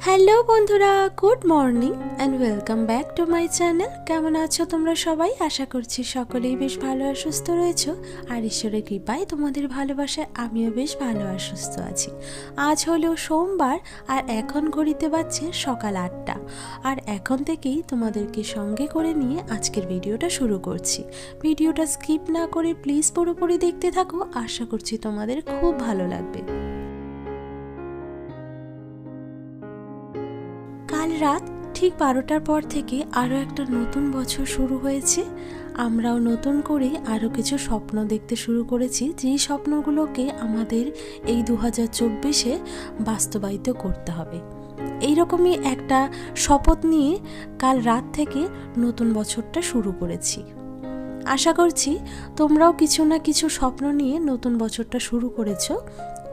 Hello বন্ধুরা, good morning and welcome back to my channel কেমন আছো তোমরা সবাই? আশা করছি সকলেই বেশ ভালো আর সুস্থ রয়েছো। আর ঈশ্বরের কৃপায় তোমাদের ভালোবাসায় আমিও বেশ ভালো আর সুস্থ আছি। আজ হলো সোমবার আর এখন ঘড়িতে বাজছে সকাল আটটা। আর এখন থেকেই তোমাদেরকে সঙ্গে করে নিয়ে আজকের ভিডিওটা শুরু করছি। ভিডিওটা স্কিপ না করে প্লিজ পুরোপুরি দেখতে থাকো। আশা করছি তোমাদের খুব ভালো লাগবে। রাত ঠিক বারোটার পর থেকে আরও একটা নতুন বছর শুরু হয়েছে। আমরাও নতুন করে আরও কিছু স্বপ্ন দেখতে শুরু করেছি, যেই স্বপ্নগুলোকে আমাদের এই দু হাজার চব্বিশে বাস্তবায়িত করতে হবে। এইরকমই একটা শপথ নিয়ে কাল রাত থেকে নতুন বছরটা শুরু করেছি। আশা করছি তোমরাও কিছু না কিছু স্বপ্ন নিয়ে নতুন বছরটা শুরু করেছ।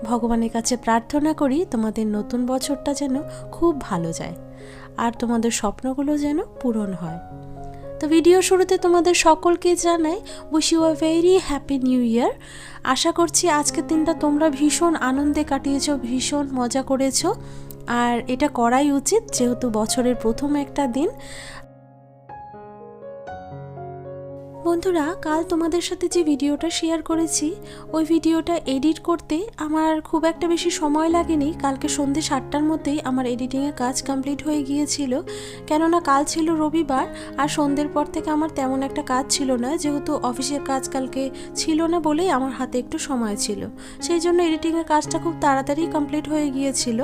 ভগবানের কাছে প্রার্থনা করি তোমাদের নতুন বছরটা যেন খুব ভালো যায়। আর তোমাদের স্বপ্নগুলো যেন পূরণ হয়। তো ভিডিও শুরুতে তোমাদের সকলকে জানাই wish you a very happy new year আশা করছি আজকের দিনটা তোমরা ভীষণ আনন্দে কাটিয়েছ, ভীষণ মজা করেছ। আর এটা করাই উচিত, যেহেতু বছরের প্রথম একটা দিন। বন্ধুরা, কাল তোমাদের সাথে যে ভিডিওটা শেয়ার করেছি, ওই ভিডিওটা এডিট করতে আমার খুব একটা বেশি সময় লাগেনি। কালকে সন্ধে সাতটার মধ্যেই আমার এডিটিংয়ের কাজ কমপ্লিট হয়ে গিয়েছিল। কেননা কাল ছিল রবিবার, আর সন্ধ্যের পর থেকে আমার তেমন একটা কাজ ছিল না, যেহেতু অফিসের কাজ কালকে ছিল না বলেই আমার হাতে একটু সময় ছিল। সেই জন্য এডিটিংয়ের কাজটা খুব তাড়াতাড়ি কমপ্লিট হয়ে গিয়েছিল।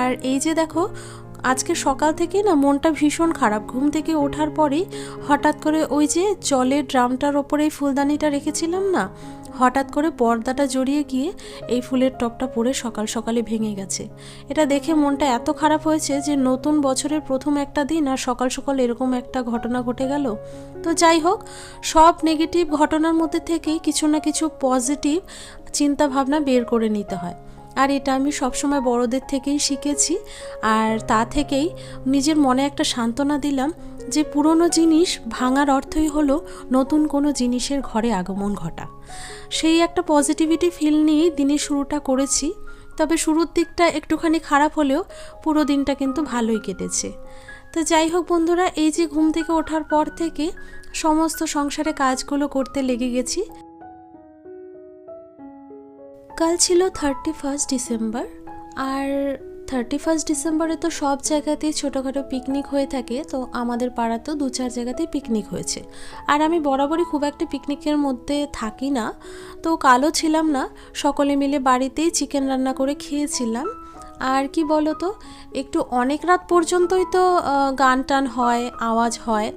আর এই যে দেখো আজকে সকাল থেকে না মনটা ভীষণ খারাপ। ঘুম থেকে ওঠার পরেই হঠাৎ করে ওই যে জলের ড্রামটার ওপরে এই ফুলদানিটা রেখেছিলাম না, হঠাৎ করে পর্দাটা জড়িয়ে গিয়ে এই ফুলের টপটা পরে সকাল সকালে ভেঙে গেছে। এটা দেখে মনটা এত খারাপ হয়েছে যে নতুন বছরের প্রথম একটা দিন আর সকাল সকাল এরকম একটা ঘটনা ঘটে গেল। তো যাই হোক, সব নেগেটিভ ঘটনার মধ্যে থেকেই কিছু না কিছু পজিটিভ চিন্তা ভাবনা বের করে নিতে হয়। আর এটা আমি সবসময় বড়দের থেকেই শিখেছি। আর তা থেকেই নিজের মনে একটা সান্ত্বনা দিলাম যে পুরনো জিনিস ভাঙার অর্থই হলো নতুন কোনো জিনিসের ঘরে আগমন ঘটা। সেই একটা পজিটিভিটি ফিল নিয়েই দিনের শুরুটা করেছি। তবে শুরুর দিকটা একটুখানি খারাপ হলেও পুরো দিনটা কিন্তু ভালোই কেটেছে। তো যাই হোক বন্ধুরা, এই যে ঘুম থেকে ওঠার পর থেকে সমস্ত সংসারে কাজগুলো করতে লেগে গেছি। কাল ছিল থার্টি ফার্স্ট ডিসেম্বর। আর থার্টি ফার্স্ট ডিসেম্বরে তো সব জায়গাতেই ছোটোখাটো পিকনিক হয়ে থাকে, তো আমাদের পাড়াতেও দু চার জায়গাতেই পিকনিক হয়েছে। আর আমি বরাবরই খুব একটা পিকনিকের মধ্যে থাকি না, তো কালও ছিলাম না, সকলে মিলে বাড়িতেই চিকেন রান্না করে খেয়েছিলাম। আর কি বলো তো একটু অনেক রাত পর্যন্তই তো গান টান হয়, আওয়াজ হয়।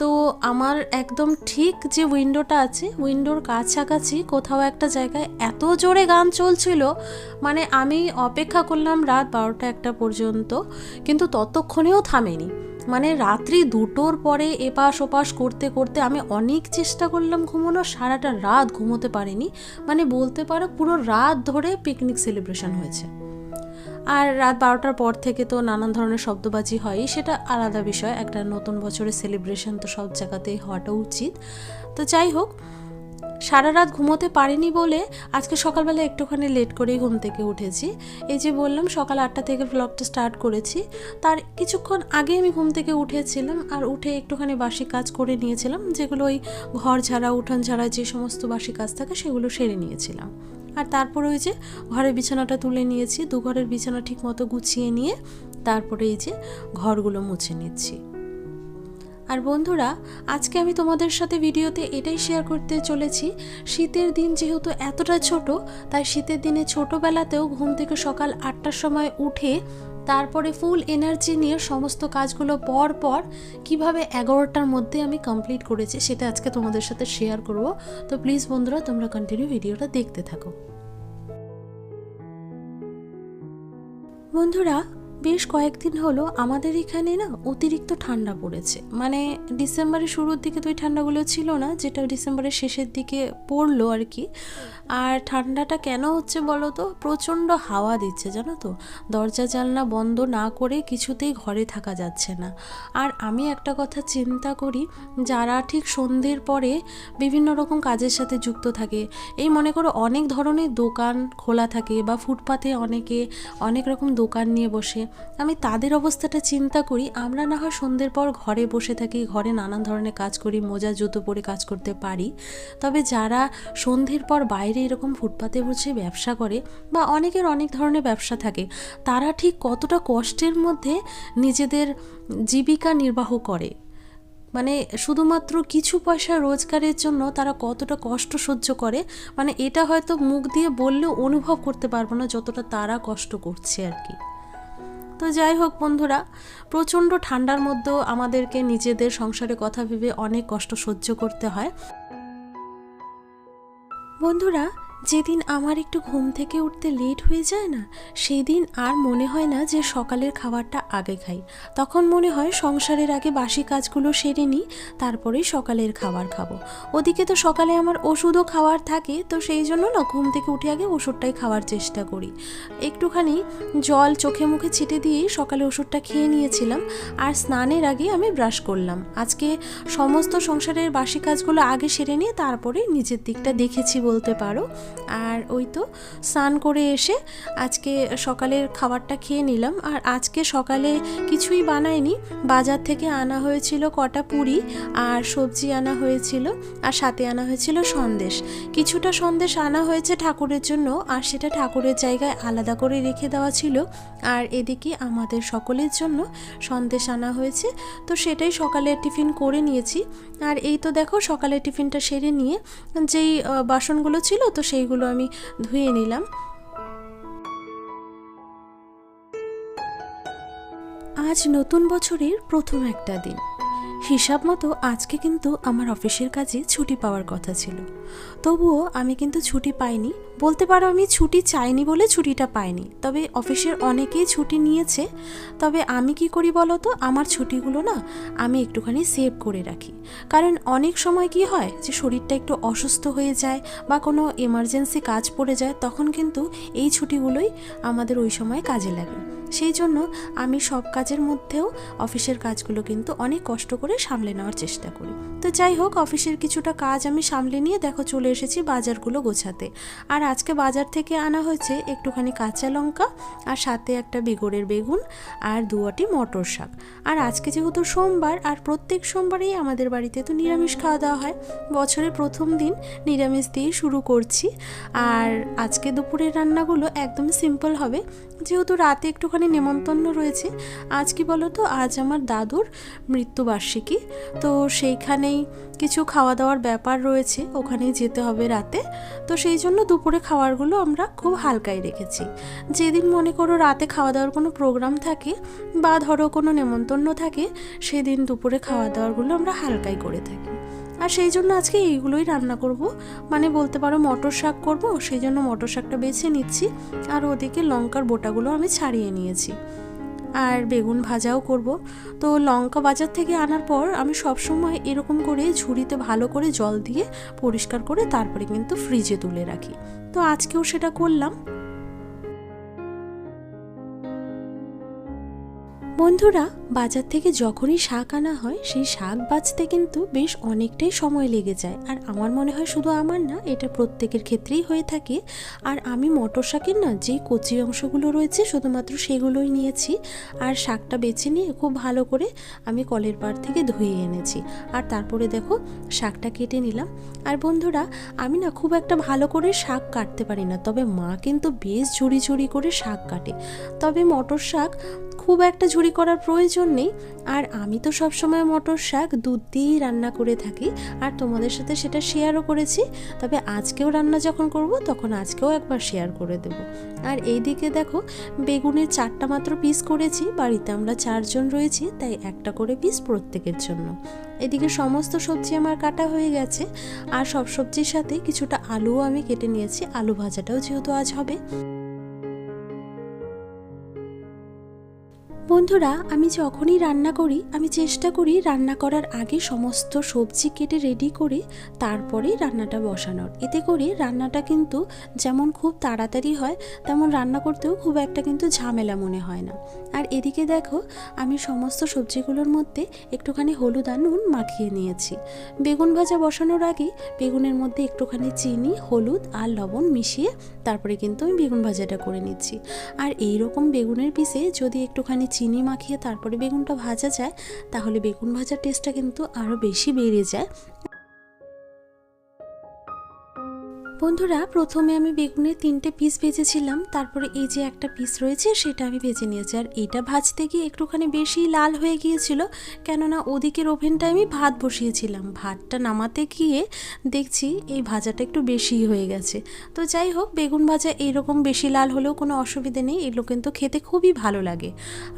তো আমার একদম ঠিক যে উইন্ডোটা আছে উইন্ডোর কাছাকাছি কোথাও একটা জায়গায় এত জোরে গান চলছিল মানে আমি অপেক্ষা করলাম রাত বারোটা একটা পর্যন্ত, কিন্তু ততক্ষণেও থামেনি। মানে রাত্রি দুটোর পরে এপাশ ওপাশ করতে করতে আমি অনেক চেষ্টা করলাম ঘুমানোর, সারাটা রাত ঘুমোতে পারিনি। মানে বলতে পারো পুরো রাত ধরে পিকনিক সেলিব্রেশন হয়েছে। আর রাত বারোটার পর থেকে তো নানান ধরনের শব্দবাজি হয়। সেটা আলাদা বিষয়। একটা নতুন বছরের সেলিব্রেশন তো সব জায়গাতেই হওয়াটা উচিত। তো যাই হোক, সারা রাত ঘুমোতে পারিনি বলে আজকে সকালবেলা একটুখানি লেট করেই ঘুম থেকে উঠেছি। এই যে বললাম, সকাল আটটা থেকে ব্লগটা স্টার্ট করেছি। তার কিছুক্ষণ আগে আমি ঘুম থেকে উঠেছিলাম আর উঠে একটুখানি বাসি কাজ করে নিয়েছিলাম, যেগুলো ওই ঘর ঝাড়া, উঠান ঝাড়া যে সমস্ত বাসি কাজ থাকে সেগুলো সেরে নিয়েছিলাম। আর তারপর ওই যে ঘরের বিছানাটা তুলে নিয়েছি, দু ঘরের বিছানা ঠিক মতো গুছিয়ে নিয়ে তারপরে এই যে ঘরগুলো মুছে নিচ্ছি। আর বন্ধুরা, আজকে আমি তোমাদের সাথে ভিডিওতে এটাই শেয়ার করতে চলেছি, শীতের দিন যেহেতু এতটা ছোট, তাই শীতের দিনে ছোটোবেলাতেও ঘুম থেকে সকাল আটটার সময় উঠে তারপরে ফুল এনার্জি নিয়ে সমস্ত কাজগুলো পর পর কীভাবে এগারোটার মধ্যে আমি কমপ্লিট করেছি সেটা আজকে তোমাদের সাথে শেয়ার করব। তো প্লিজ বন্ধুরা, তোমরা কন্টিনিউ ভিডিওটা দেখতে থাকো। বন্ধুরা বেশ কয়েকদিন হলো আমাদের এখানে না অতিরিক্ত ঠান্ডা পড়েছে। মানে ডিসেম্বরের শুরুর দিকে তো ওই ঠান্ডাগুলো ছিল না, যেটা ডিসেম্বরের শেষের দিকে পড়ল আর কি। আর ঠান্ডাটা কেন হচ্ছে বলো তো? প্রচণ্ড হাওয়া দিচ্ছে, জানো তো? দরজা, জানলা বন্ধ না করে কিছুতেই ঘরে থাকা যাচ্ছে না। আর আমি একটা কথা চিন্তা করি, যারা ঠিক সন্ধ্যের পরে বিভিন্ন রকম কাজের সাথে যুক্ত থাকে, এই মনে করো অনেক ধরনের দোকান খোলা থাকে বা ফুটপাথে অনেকে অনেক রকম দোকান নিয়ে বসে আমি তাদের অবস্থাটা চিন্তা করি। আমরা না হয় সন্ধ্যের পর ঘরে বসে থাকি, ঘরে নানান ধরনের কাজ করি, মোজা, জুতো পরে কাজ করতে পারি। তবে যারা সন্ধ্যের পর বাইরে এরকম ফুটপাতে বসে ব্যবসা করে বা অনেকের অনেক ধরনের ব্যবসা থাকে, তারা ঠিক কতটা কষ্টের মধ্যে নিজেদের জীবিকা নির্বাহ করে। মানে শুধুমাত্র কিছু পয়সা রোজগারের জন্য তারা কতটা কষ্ট সহ্য করে মানে এটা হয়তো মুখ দিয়ে বললেও অনুভব করতে পারব না যতটা তারা কষ্ট করছে আর কি। তো যাই হোক বন্ধুরা, প্রচণ্ড ঠান্ডার মধ্যেও আমাদেরকে নিজেদের সংসারে কথা ভেবে অনেক কষ্ট সহ্য করতে হয়। বন্ধুরা যেদিন আমার একটু ঘুম থেকে উঠতে লেট হয়ে যায় না সেই দিন আর মনে হয় না যে সকালের খাবারটা আগে খাই। তখন মনে হয় সংসারের আগে বাসি কাজগুলো সেরে নিই, তারপরেই সকালের খাবার খাব। ওদিকে তো সকালে আমার ওষুধও খাওয়ার থাকে, তো সেই জন্য না ঘুম থেকে উঠে আগে ওষুধটাই খাওয়ার চেষ্টা করি। একটুখানি জল চোখে মুখে ছিটে দিয়েই সকালে ওষুধটা খেয়ে নিয়েছিলাম, আর স্নানের আগে আমি ব্রাশ করলাম। আজকে সমস্ত সংসারের বাসি কাজগুলো আগে সেরে নিয়ে তারপরে নিজের দিকটা দেখেছি বলতে পারো। আর ওই তো স্নান করে এসে আজকে সকালের খাবারটা খেয়ে নিলাম। আর আজকে সকালে কিছুই বানাইনি। বাজার থেকে আনা হয়েছিল কটা পুরি আর সবজি আনা হয়েছিল আর সাথে আনা হয়েছিল সন্দেশ। কিছুটা সন্দেশ আনা হয়েছে ঠাকুরের জন্য আর সেটা ঠাকুরের জায়গায় আলাদা করে রেখে দেওয়া ছিল। আর এদিকে আমাদের সকলের জন্য সন্দেশ আনা হয়েছে। তো সেটাই সকালে টিফিন করে নিয়েছি। আর এই তো দেখো সকালে টিফিনটা সেরে নিয়ে যেই বাসনগুলো ছিল তো সেইগুলো আমি ধুয়ে নিলাম। আজ নতুন বছরের প্রথম একটা দিন। হিসাব মতো আজকে কিন্তু আমার অফিসের কাজে ছুটি পাওয়ার কথা ছিল। তবুও আমি কিন্তু ছুটি পাইনি। বলতে পারো আমি ছুটি চাইনি বলে ছুটিটা পাইনি। তবে অফিসের অনেকেই ছুটি নিয়েছে। তবে আমি কি করি বলো তো? আমার ছুটিগুলো না আমি একটুখানি সেভ করে রাখি। কারণ অনেক সময় কি হয় যে শরীরটা একটু অসুস্থ হয়ে যায় বা কোনো এমার্জেন্সি কাজ পড়ে যায়, তখন কিন্তু এই ছুটিগুলোই আমাদের ওই সময় কাজে লাগে। সেই জন্য আমি সব কাজের মধ্যেও অফিসের কাজগুলো কিন্তু অনেক কষ্ট করে সামলে নেওয়ার চেষ্টা করি। তো যাই হোক, অফিসের কিছুটা কাজ আমি সামলে নিয়ে দেখো চলে এসেছি বাজারগুলো গোছাতে। আর আজকে বাজার থেকে আনা হয়েছে একটুখানি কাঁচা লঙ্কা আর সাথে একটা বেগুনের বেগুন আর দুয়াটি মটর শাক। আর আজকে যেহেতু সোমবার, আর প্রত্যেক সোমবারেই আমাদের বাড়িতে তো নিরামিষ খাওয়া দাওয়া হয়। বছরের প্রথম দিন নিরামিষ দিয়ে শুরু করছি। আর আজকে দুপুরের রান্নাগুলো একদম সিম্পল হবে। যেহেতু রাতে একটুখানি নেমন্তন্ন রয়েছে। আজ কি বলো তো আজ আমার দাদুর মৃত্যুবার্ষিকী। তো সেইখানেই কিছু খাওয়া দাওয়ার ব্যাপার রয়েছে। ওখানেই যেতে হবে রাতে। তো সেই জন্য দুপুরে খাওয়ারগুলো আমরা খুব হালকাই রেখেছি। যেদিন মনে করো রাতে খাওয়া দাওয়ার কোনো প্রোগ্রাম থাকে বা ধরো কোনো নেমন্তন্ন থাকে, সেদিন দুপুরে খাওয়া দাওয়ারগুলো আমরা হালকাই করে থাকি। আর সেই জন্য আজকে এইগুলোই রান্না করব। মানে বলতে পারো মটর শাক করব, সেই জন্য মটর শাকটা বেছে নিচ্ছি। আর ওদিকে লঙ্কার বোটাগুলো আমি ছাড়িয়ে নিয়েছি। আর বেগুন ভাজাও করব। তো লঙ্কা বাজার থেকে আনার পর আমি সবসময় এরকম করে ঝুড়িতে ভালো করে জল দিয়ে পরিষ্কার করে তারপরে কিন্তু ফ্রিজে তুলে রাখি। তো আজকেও সেটা করলাম। বন্ধুরা বাজার থেকে যখনই শাক আনা হয়, সেই শাক বাছতে কিন্তু বেশ অনেকটাই সময় লেগে যায়। আর আমার মনে হয় শুধু আমার না, এটা প্রত্যেকের ক্ষেত্রেই হয়ে থাকে। আর আমি মটর শাকের না, যে কচি অংশগুলো রয়েছে, শুধুমাত্র সেগুলোই নিয়েছি। আর শাকটা বেছে নিয়ে খুব ভালো করে আমি কলের পাড় থেকে ধুয়ে এনেছি। আর তারপরে দেখো, শাকটা কেটে নিলাম। আর বন্ধুরা, আমি না খুব একটা ভালো করে শাক কাটতে পারি না। তবে মা কিন্তু বেশ ঝুড়ি ঝুড়ি করে শাক কাটে। তবে মটর শাক খুব একটা ঝুড়ি করার প্রয়োজন নেই আর আমি তো সবসময় মটর শাক, দুধ দিয়েই রান্না করে থাকি, আর তোমাদের সাথে সেটা শেয়ারও করেছি। তবে আজকেও রান্না যখন করব, তখন আজকেও একবার শেয়ার করে দেব। আর এইদিকে দেখো, বেগুনের চারটা মাত্র পিস করেছি, বাড়িতে আমরা চারজন রয়েছি, তাই একটা করে পিস প্রত্যেকের জন্য। এদিকে সমস্ত সবজি আমার কাটা হয়ে গেছে, আর সব সবজির সাথে কিছুটা আলুও আমি কেটে নিয়েছি, আলু ভাজাটাও যেহেতু আজ হবে। বন্ধুরা, আমি যখনই রান্না করি, আমি চেষ্টা করি রান্না করার আগে সমস্ত সবজি কেটে রেডি করে তারপরেই রান্নাটা বসানোর। এতে করে রান্নাটা কিন্তু যেমন খুব তাড়াতাড়ি হয়, তেমন রান্না করতেও খুব একটা কিন্তু ঝামেলা মনে হয় না। আর এদিকে দেখো, আমি সমস্ত সবজিগুলোর মধ্যে একটুখানি হলুদ আর মাখিয়ে নিয়েছি। বেগুন ভাজা বসানোর আগে বেগুনের মধ্যে একটুখানি চিনি, হলুদ আর লবণ মিশিয়ে তারপরে কিন্তু আমি বেগুন ভাজাটা করে নিচ্ছি। আর এই রকম বেগুনের পিসে যদি একটুখানি চিনি মাখিয়ে তারপরে বেগুনটা ভাজা যায়, তাহলে বেগুন ভাজার টেস্টটা কিন্তু আরও বেশি বেড়ে যায়। বন্ধুরা, প্রথমে আমি বেগুনের তিনটে পিস ভেজেছিলাম। তারপরে এই যে একটা পিস রয়েছে, সেটা আমি ভেজে নিয়েছি। আর এটা ভাজতে গিয়ে একটুখানি বেশি লাল হয়ে গিয়েছিল, কেননা ওদিকের ওভেনটা আমি ভাত বসিয়েছিলাম। ভাতটা নামাতে গিয়ে দেখছি এই ভাজাটা একটু বেশি হয়ে গেছে। তো যাই হোক, বেগুন ভাজা এইরকম বেশি লাল হলেও কোনো অসুবিধে নেই, এগুলো কিন্তু খেতে খুবই ভালো লাগে।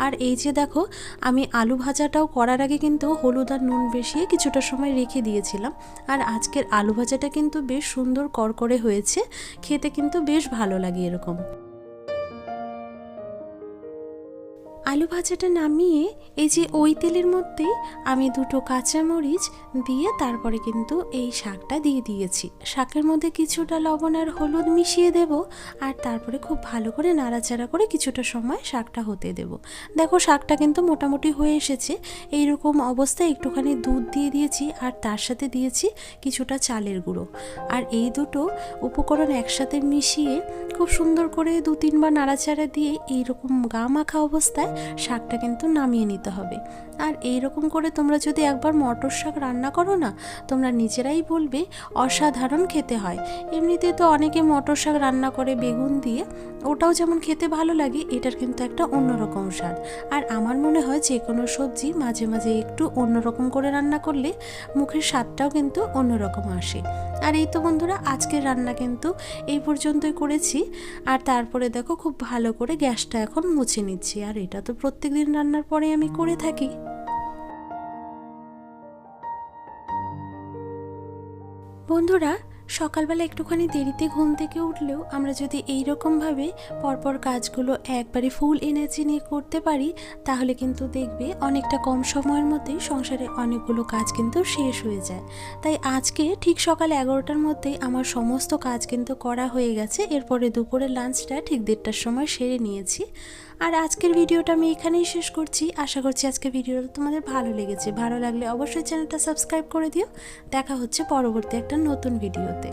আর এই যে দেখো, আমি আলু ভাজাটাও করার আগে কিন্তু হলুদ আর নুন বেশিয়ে কিছুটা সময় রেখে দিয়েছিলাম। আর আজকের আলু ভাজাটা কিন্তু বেশ সুন্দর করকরে হয়েছে। খেতে কিন্তু বেশ ভালো লাগে এরকম। আলু ভাজাটা নামিয়ে এই যে ওই তেলের মধ্যে আমি দুটো কাঁচামরিচ দিয়ে তারপরে কিন্তু এই শাকটা দিয়ে দিয়েছি। শাকের মধ্যে কিছুটা লবণ আর হলুদ মিশিয়ে দেব আর তারপরে খুব ভালো করে নাড়াচাড়া করে কিছুটা সময় শাকটা হতে দেব। দেখো শাকটা কিন্তু মোটামুটি হয়ে এসেছে। এইরকম অবস্থায় একটুখানি দুধ দিয়ে দিয়েছি আর তার সাথে দিয়েছি কিছুটা চালের গুঁড়ো। আর এই দুটো উপকরণ একসাথে মিশিয়ে খুব সুন্দর করে দু তিনবার নাড়াচাড়া দিয়ে এইরকম গা মাখা অবস্থায় শাকটা কিন্তু নামিয়ে নিতে হবে। আর এই রকম করে তোমরা যদি একবার মটর শাক রান্না করো না, তোমরা নিজেরাই বলবে অসাধারণ খেতে হয়। এমনিতে তো অনেকে মটর শাক রান্না করে বেগুন দিয়ে, ওটাও যেমন খেতে ভালো লাগে, এটার কিন্তু একটা অন্যরকম স্বাদ। আর আমার মনে হয় যে কোনো সবজি মাঝে মাঝে একটু অন্যরকম করে রান্না করলে মুখের স্বাদটাও কিন্তু অন্যরকম আসে। আর এই তো বন্ধুরা, আজকের রান্না কিন্তু এই পর্যন্তই করেছি। আর তারপরে দেখো খুব ভালো করে গ্যাসটা এখন মুছে নিচ্ছি, আর এটা তো প্রত্যেক দিন রান্নার পরে আমি করে থাকি। বন্ধুরা, সকালবেলা একটুখানি দেরিতে ঘুম থেকে উঠলেও আমরা যদি এই রকমভাবে পরপর কাজগুলো একবারে ফুল এনার্জি নিয়ে করতে পারি, তাহলে কিন্তু দেখবে অনেকটা কম সময়ের মধ্যেই সংসারে অনেকগুলো কাজ কিন্তু শেষ হয়ে যায়। তাই আজকে ঠিক সকাল এগারোটার মধ্যেই আমার সমস্ত কাজ কিন্তু করা হয়ে গেছে। এরপরে দুপুরের লাঞ্চটা ঠিক দেড়টার সময় সেরে নিয়েছি। আর আজকের ভিডিওটা আমি এখানেই শেষ করছি। আশা করছি আজকে ভিডিওটা তোমাদের ভালো লেগেছে। ভালো লাগলে অবশ্যই চ্যানেলটা সাবস্ক্রাইব করে দিও। দেখা হচ্ছে পরবর্তী একটা নতুন ভিডিওতে।